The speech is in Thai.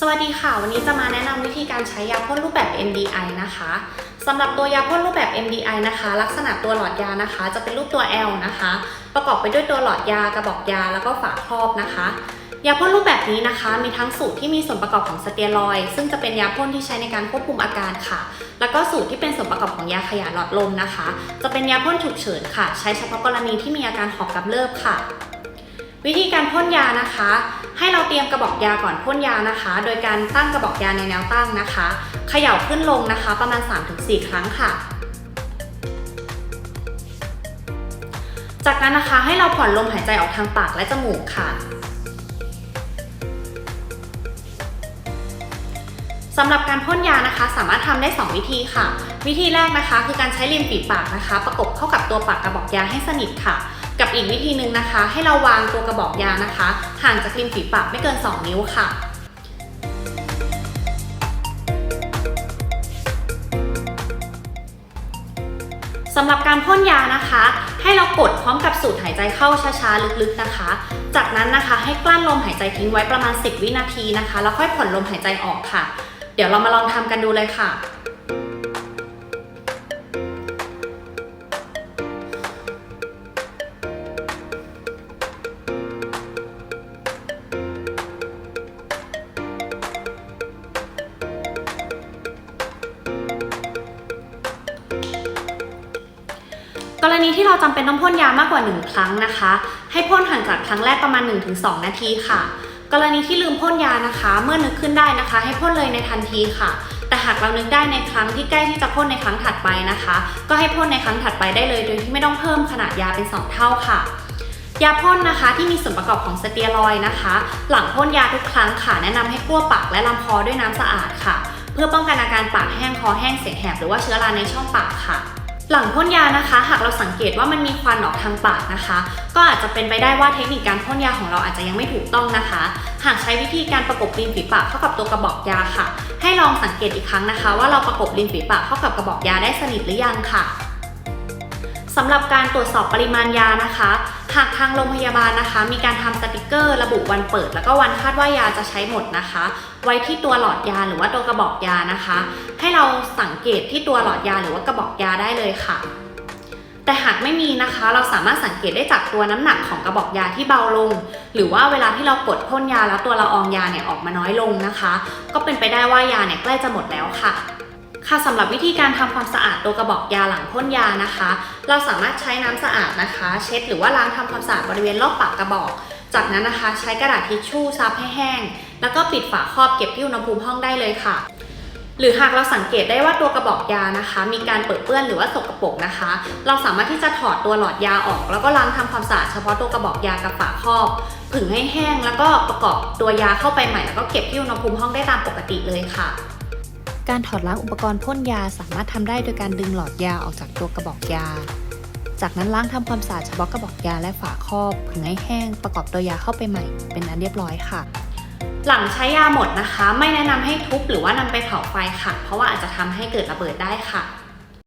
สวัสดีค่ะ วันนี้จะมาแนะนำวิธีการใช้ยาพ่นรูปแบบ MDI นะคะสำหรับตัวยาพ่นรูปแบบ MDI นะคะ ลักษณะตัวหลอดยานะคะ จะเป็นรูปตัว L นะคะ ประกอบไปด้วยตัวหลอดยากระบอกยาแล้วก็ฝาครอบนะคะยาพ่นรูปแบบนี้นะคะ มีทั้งสูตรที่มีส่วนประกอบของสเตียรอยซึ่งจะเป็นยาพ่นที่ใช้ในการควบคุมอาการค่ะ แล้วก็สูตรที่เป็นส่วนประกอบของยาขยายหลอดลมนะคะ จะเป็นยาพ่นฉุกเฉินค่ะ ใช้เฉพาะกรณีที่มีอาการหอบกำเริบค่ะ วิธีการพ่นยานะคะ ให้เราเตรียมกระบอกยาก่อนพ่นยานะคะ โดยการตั้งกระบอกยาในแนวตั้งนะคะ เขย่าขึ้นลงนะคะ ประมาณ 3-4 ครั้งค่ะ จากนั้นนะคะให้เราผ่อนลมหายใจออกทางปากและจมูกค่ะสำหรับการพ่นยานะคะ สามารถทำได้ 2 วิธีค่ะ วิธีแรกนะคะ คือการใช้ริมฝีปากนะคะ ประกบเข้ากับตัวปากกระบอกยาให้สนิทค่ะ กับอีกวิธีหนึ่งนะคะ ให้เราวางตัวกระบอกยานะคะ ห่างจากริมฝีปากไม่เกิน 2 นิ้วค่ะสำหรับการพ่นยานะคะ ให้เรากดพร้อมกับสูดหายใจเข้าช้าๆ ลึกๆนะคะ จากนั้นนะคะให้กลั้นลมหายใจทิ้งไว้ประมาณ 10 วินาทีนะคะ แล้วค่อยผ่อนลมหายใจออกค่ะ เดี๋ยวเรามาลองทำกันดูเลยค่ะ กรณีที่เราจำเป็นต้องพ่นยามากกว่า 1 ครั้งนะคะ ให้พ่นห่างจากครั้งแรกประมาณ 1-2 นาทีค่ะ กรณีที่ลืมพ่นยานะคะ เมื่อนึกขึ้นได้นะคะ ให้พ่นเลยในทันทีค่ะ แต่หากเรานึกได้ในครั้งที่ใกล้ที่จะพ่นในครั้งถัดไปนะคะ ก็ให้พ่นในครั้งถัดไปได้เลย โดยที่ไม่ต้องเพิ่มขนาดยาเป็น 2 เท่าค่ะยาพ่นนะคะที่มีส่วนประกอบของสเตียรอยนะคะ หลังพ่นยาทุกครั้งค่ะ แนะนำให้กลั้วปากและลำคอด้วยน้ำสะอาดค่ะ เพื่อป้องกันอาการปากแห้งคอแห้งเสียงแหบหรือว่าเชื้อราในช่องปากค่ะ หลังพ่นยานะคะ หากเราสังเกตว่ามันมีควันออกทางปากนะคะ ก็อาจจะเป็นไปได้ว่าเทคนิคการพ่นยาของเราอาจจะยังไม่ถูกต้องนะคะ หากใช้วิธีการประกบริมฝีปากเข้ากับตัวกระบอกยาค่ะ ให้ลองสังเกตอีกครั้งนะคะ ว่าเราประกบริมฝีปากเข้ากับกระบอกยาได้สนิทหรือยังค่ะ สำหรับการตรวจสอบปริมาณยานะคะ หากทางโรงพยาบาลนะคะ มีการทำสติกเกอร์ ระบุวันเปิด แล้วก็วันคาดว่ายาจะใช้หมดนะคะ ไว้ที่ตัวหลอดยาหรือว่าตัวกระบอกยานะคะ ให้เราสังเกตที่ตัวหลอดยาหรือว่ากระบอกยาได้เลยค่ะ แต่หากไม่มีนะคะ เราสามารถสังเกตได้จากตัวน้ำหนักของกระบอกยาที่เบาลง หรือว่าเวลาที่เรากดพ่นยาแล้วตัวละอองยาเนี่ยออกมาน้อยลงนะคะ ก็เป็นไปได้ว่ายาเนี่ยใกล้จะหมดแล้วค่ะ ค่ะสำหรับวิธีการทำความสะอาดตัวกระบอกยาหลังพ่นยานะคะ เราสามารถใช้น้ำสะอาดนะคะ เช็ดหรือว่าล้างทำความสะอาดบริเวณรอบปากกระบอก จากนั้นนะคะ ใช้กระดาษทิชชู่ซับให้แห้ง แล้วก็ปิดฝาครอบเก็บที่อุณหภูมิห้องได้เลยค่ะ หรือหากเราสังเกตได้ว่าตัวกระบอกยานะคะ มีการเปิดเปื้อนหรือว่าสกปรกนะคะ เราสามารถที่จะถอดตัวหลอดยาออก แล้วก็ล้างทำความสะอาดเฉพาะตัวกระบอกยากับฝาครอบผึ่งให้แห้ง แล้วก็ประกอบตัวยาเข้าไปใหม่แล้วก็เก็บที่อุณหภูมิห้องได้ตามปกติเลยค่ะ การถอดล้างอุปกรณ์พ่นยาสามารถทำได้โดยการดึงหลอดยาออกจากตัวกระบอกยา จากนั้นล้างทำความสะอาดเฉพาะกระบอกยาและฝาครอบผึ่งให้แห้งประกอบตัวยาเข้าไปใหม่ เป็นอันเรียบร้อยค่ะ หลังใช้ยาหมดนะคะ ไม่แนะนำให้ทุบหรือว่านำไปเผาไฟค่ะ เพราะว่าอาจจะทำให้เกิดระเบิดได้ค่ะ